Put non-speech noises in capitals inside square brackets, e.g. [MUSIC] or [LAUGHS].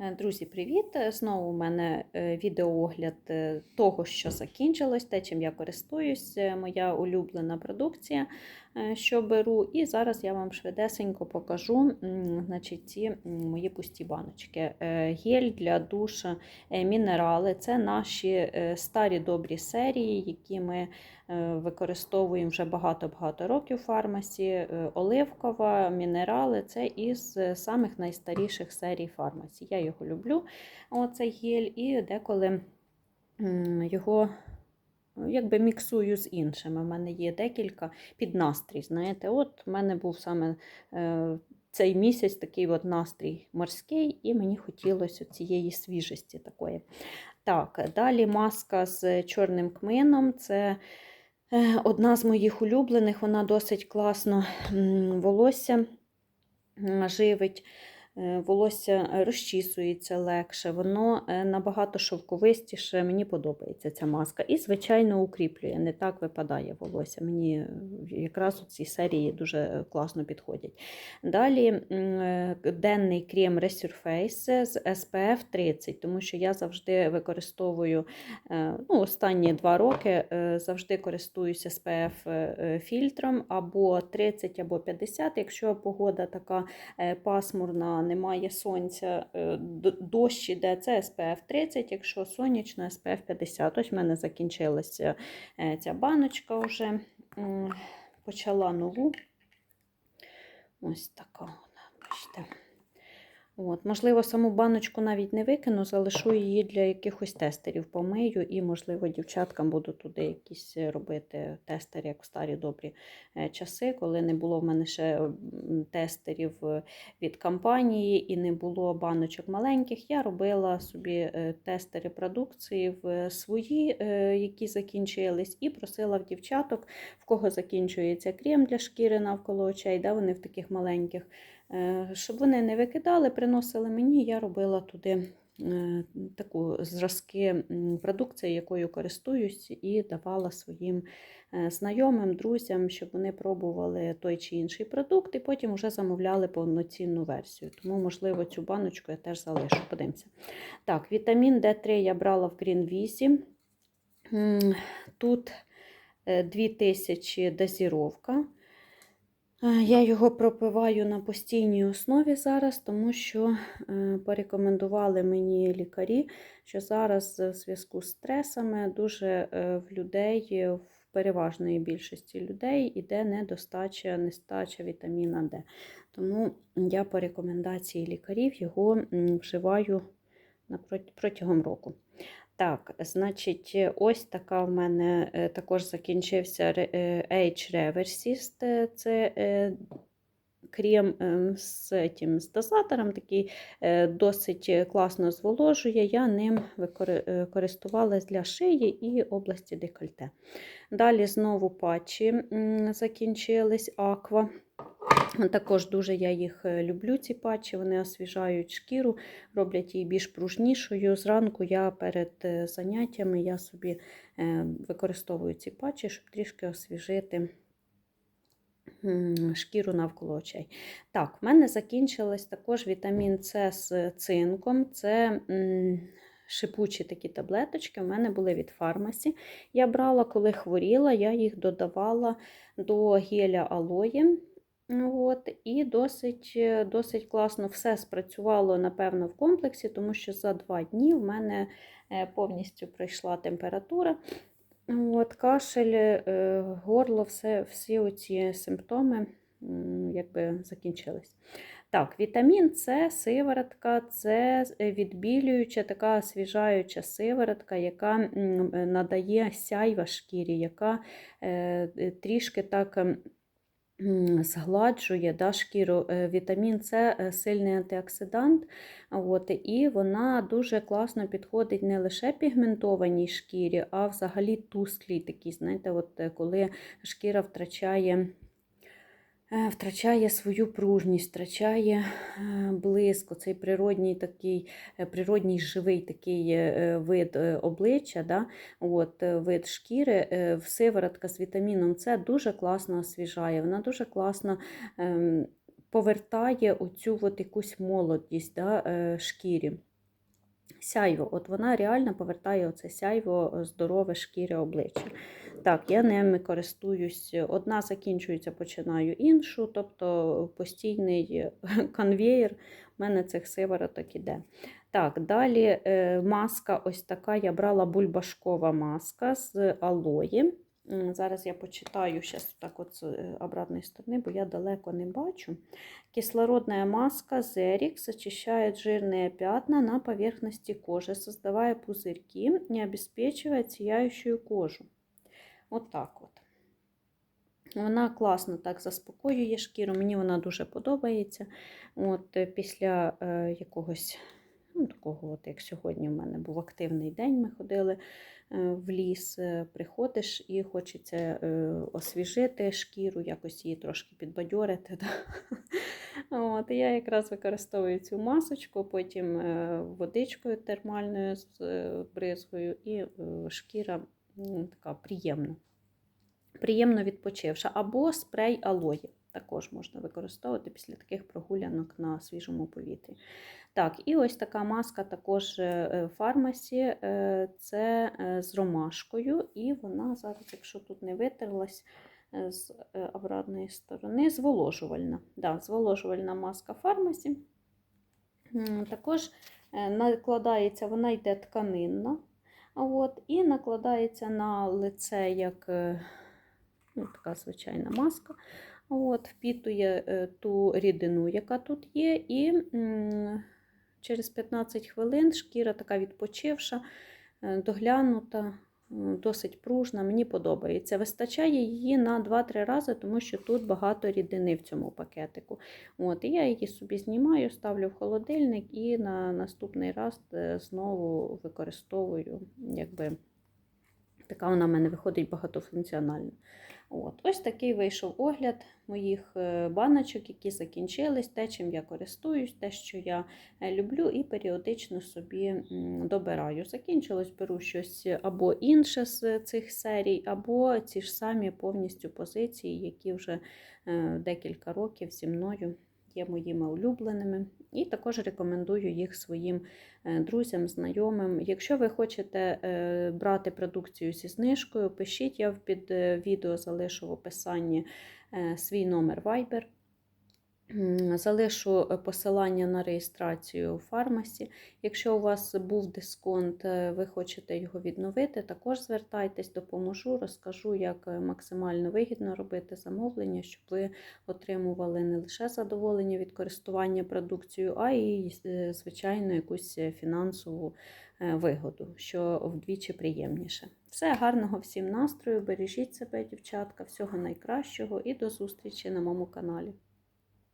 Е, Друзі, привіт! Е, Знову у мене е, відеоогляд того, що закінчилось, те, чим я користуюсь, моя улюблена продукція, що беру. І зараз я вам швидесенько покажу значить, ці мої пусті баночки. Е, Гель для душа, е, мінерали це наші е, старі добрі серії, які ми е, використовуємо вже багато-багато років в фармасі. Е, Оливкова, мінерали це із е, самих найстаріших серій фармасі. Я його люблю, оцей гель, і деколи його е, якби міксую з іншими. У мене є декілька під настрій. Знаєте, от в мене був саме е, цей місяць такий от настрій морський, і мені хотілося цієї свіжості такої. Так, далі маска з чорним кмином. Це е, одна з моїх улюблених, вона досить класно волосся живить. Е, Волосся розчісується легше, воно е, набагато шовковистіше. Мені подобається ця маска. І, звичайно, укріплює, не так випадає волосся. Мені е, якраз у цій серії дуже класно підходять. Далі е, денний крем Resurface з SPF 30, тому що я завжди використовую е, ну, останні два роки е, завжди користуюся SPF е, фільтром або 30, або 50, якщо погода така е, пасмурна, немає сонця, е, дощ іде, це SPF 30, якщо сонячно, SPF 50. Ось в мене закінчилася е, ця баночка вже. Почала нову. Ось така вона, бачите. От, можливо, саму баночку навіть не викину, залишу її для якихось тестерів, помию, і, можливо, дівчаткам буду туди якісь робити тестери, як в старі добрі е, часи, коли не було в мене ще тестерів е, від компанії і не було баночок маленьких. Я робила собі е, тестери продукції в свої, е, які закінчились, і просила в дівчаток, в кого закінчується крем для шкіри навколо очей, да, вони в таких маленьких. Е, Щоб вони не викидали, приносили мені, я робила туди е, таку зразки продукції, якою користуюсь, і давала своїм е, знайомим, друзям, щоб вони пробували той чи інший продукт, і потім вже замовляли повноцінну версію. Тому, можливо, цю баночку я теж залишу. Подивимося. Так, вітамін D3 я брала в Green 8. Тут е, 2000 дозіровка. Е, Я його пропиваю на постійній основі зараз, тому що е, порекомендували мені лікарі, що зараз в зв'язку з стресами дуже е, в людей, в переважної більшості людей іде недостача, нестача вітаміна Д. Тому я по рекомендації лікарів його вживаю протягом року. Так, значить, е, ось така в мене е, також закінчився е, Age Reversist. Це крем е, з, тим, з дозатором, такий досить класно зволожує. Я ним користувалась для шиї і області декольте. Далі знову патчі закінчились Аква. Також дуже я їх е, люблю, ці патчі, вони освіжають шкіру, роблять її більш пружнішою. Зранку я перед е, заняттями я собі е, використовую ці патчі, щоб трішки освіжити шкіру навколо очей. Так, в мене закінчилось також вітамін С з цинком. Це шипучі такі таблеточки. У мене були від фармасі. Я брала, коли хворіла, я їх додавала до геля алої. От, і досить, е, досить класно все спрацювало, напевно, в комплексі, тому що за два дні в мене е, повністю пройшла температура. От, кашель, е, горло, все, всі оці симптоми якби закінчились. Так, вітамін С, сиворотка, це відбілююча, така освіжаюча сиворотка, яка надає сяйва шкірі, яка трішки так. Згладжує да, шкіру. Е, Вітамін С е, сильний антиоксидант, от, і вона дуже класно підходить не лише пігментованій шкірі, а взагалі тусклій такій, знаєте, от, е, коли шкіра втрачає. Е, Втрачає свою пружність, втрачає е, блиск, цей природній такий, е, природній живий такий вид обличчя, да? От, вид шкіри, сиворотка з вітаміном С дуже класно освіжає, вона дуже класно ем, повертає оцю от якусь молодість да, шкірі. Сяйво, от вона реально повертає оце сяйво е, здорове шкіри обличчя. Так, я ними користуюсь. Одна закінчується, починаю іншу, тобто постійний [LAUGHS] конвеєр у мене цих сивороток іде. Так, далі е, маска ось така. Я брала бульбашкова маска з алої. Зараз я почитаю зараз так от з е, обратної сторони, бо я далеко не бачу. Кислородная маска Zerix очищает жирные пятна на поверхности кожи, создавая пузырьки и обеспечивает сияющую кожу. От от. Вона класно так заспокоює шкіру, мені вона дуже подобається. От е, Після е, якогось, ну, такого, от, як сьогодні в мене був активний день, ми ходили в ліс, е, приходиш і хочеться е, освіжити шкіру, якось її трошки підбадьорити. [LAUGHS] От, я якраз використовую цю масочку, потім е, водичкою термальною з е, бризгою, і е, шкіра така приємна приємно відпочивша, або спрей алої. Також можна використовувати після таких прогулянок на свіжому повітрі. Так, і ось така маска також е, в фармасі, е, це е, з ромашкою, і вона зараз, якщо тут не витерлась е, з е, обратної сторони, зволожувальна. Да, зволожувальна маска фармасі. Також е, накладається, вона йде тканинна, от, і накладається на лице як е, ну, така звичайна маска. От, Впітує е, ту рідину, яка тут є, і через 15 хвилин шкіра така відпочивша, е, доглянута, досить пружна, мені подобається. Вистачає її на 2-3 рази, тому що тут багато рідини в цьому пакетику. От, і я її собі знімаю, ставлю в холодильник і на наступний раз е, знову використовую. якби Така вона в мене виходить багатофункціональна. От. Ось такий вийшов огляд моїх е, баночок, які закінчились, те, чим я користуюсь, те, що я е, люблю, і періодично собі добираю. Закінчилось, беру щось або інше з цих серій, або ці ж самі повністю позиції, які вже е, декілька років зі мною є моїми улюбленими. І також рекомендую їх своїм е, друзям, знайомим. Якщо ви хочете е, брати продукцію зі знижкою, пишіть, я під е, відео залишу в описанні свій номер Viber. Залишу е, посилання на реєстрацію у фармасі. Якщо у вас був дисконт, е, ви хочете його відновити, також звертайтесь, допоможу, розкажу, як е, максимально вигідно робити замовлення, щоб ви отримували не лише задоволення від користування продукцією, а й, звичайно, якусь фінансову вигоду, що вдвічі приємніше. Все, гарного всім настрою, бережіть себе, дівчатка, всього найкращого і до зустрічі на моєму каналі.